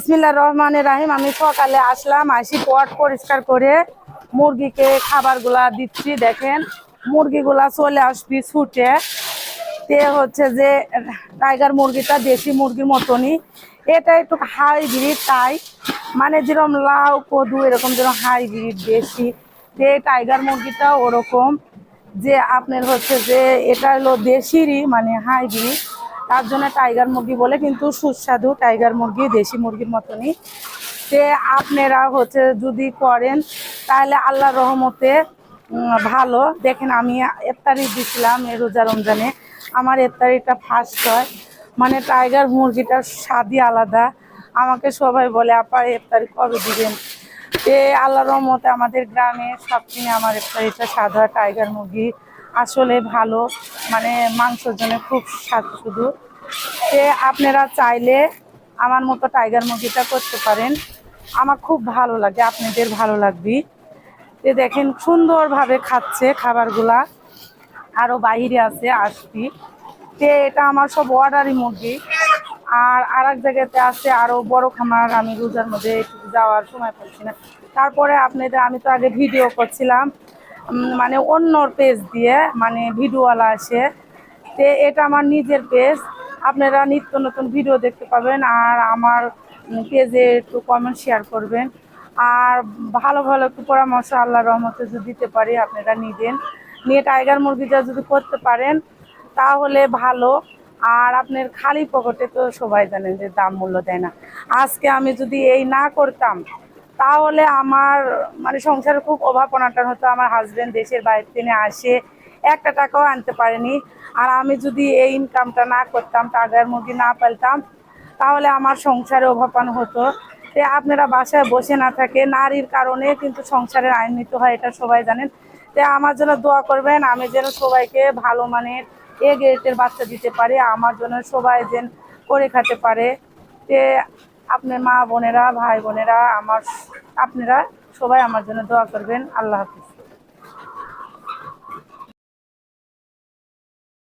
বিসমিল্লাহ রহমানের রাহিম, আমি সকালে আসলাম আসি পট পরিষ্কার করে মুরগিকে খাবারগুলা দিচ্ছি। দেখেন, মুরগিগুলা চলে আসবি ছুটে। তে হচ্ছে যে টাইগার মুরগিটা দেশি মুরগির মতনই। এটা একটু হাইব্রিড তাই মানে যেরকম লাউ, কদু, এরকম যেরকম হাইব্রিড দেশি। তে টাইগার মুরগিটা ওরকম। যে আপনার হচ্ছে যে, এটা হলো দেশিরই মানে হাইব্রিড তার জন্য টাইগার মুরগি বলে কিন্তু সুস্বাদু টাইগার মুরগি, দেশি মুরগির মতনই। যে আপনারা হচ্ছে যদি করেন, তাহলে আল্লাহ রহমতে ভালো। দেখেন আমি ইফতারি দিছিলাম এই রোজা রমজানে। আমার ইফতারিটা ফার্স্ট হয়। মানে টাইগার মুরগিটার স্বাদই আলাদা। আমাকে সবাই বলে, আপা, ইফতারি কবে দিবেন? এ আল্লাহ রহমতে আমাদের গ্রামে সব দিনে আমার ইফতারিটা স্বাদ হয়। টাইগার মুরগি আসলে ভালো। মানে মাংসের জন্য খুব স্বাদ শুধু। সে আপনারা চাইলে আমার মতো টাইগার মুরগিটা করতে পারেন। আমার খুব ভালো লাগে, আপনাদের ভালো লাগবে। যে দেখেন সুন্দরভাবে খাচ্ছে খাবারগুলা। আরও বাইরে আছে আসবি। তে এটা আমার সব অর্ডারি মুরগি। আর আর এক জায়গাতে আছে আরও বড় খামার, আমি রোজার মধ্যে যাওয়ার সময় পাচ্ছি না। তারপরে আপনাদের, আমি তো আগে ভিডিও করছিলাম মানে অন্যর পেজ দিয়ে মানে ভিডিওওয়ালা আসে। তে এটা আমার নিজের পেজ আপনারা নিত্য নতুন ভিডিও দেখতে পাবেন আর আমার পেজে একটু কমেন্ট শেয়ার করবেন। আর ভালো ভালো একটু পরামর্শ আল্লাহ রহমতে যদি দিতে পারি, আপনারা নিবেন। নিয়ে টাইগার মুরগিটা যদি করতে পারেন, তাহলে ভালো। আর আপনার খালি পকেটে তো সবাই জানেন যে দাম মূল্য দেয় না। আজকে আমি যদি এই না করতাম, তাহলে আমার মানে সংসারে খুব অভাব হতো। আমার হাজবেন্ড দেশের বাইরে থেকে আসে একটা টাকাও আনতে পারেনি। আর আমি যদি এই ইনকামটা না করতাম, টাকার মুরগি না পালতাম, তাহলে আমার সংসারে অভাবান হতো। তে আপনারা বাসায় বসে না থাকে, নারীর কারণে কিন্তু সংসারের আইন হয়, এটা সবাই জানেন। তে আমার জন্য দোয়া করবেন, আমি যেন সবাইকে ভালো মানের এ গ্রেডের বাচ্চা দিতে পারি, আমার জন্য সবাই যেন করে খেতে পারে। তে আপনার মা বোনেরা, ভাই বোনেরা, আমার, আপনারা সবাই আমার জন্য দোয়া করবেন। আল্লাহ হাফিজ।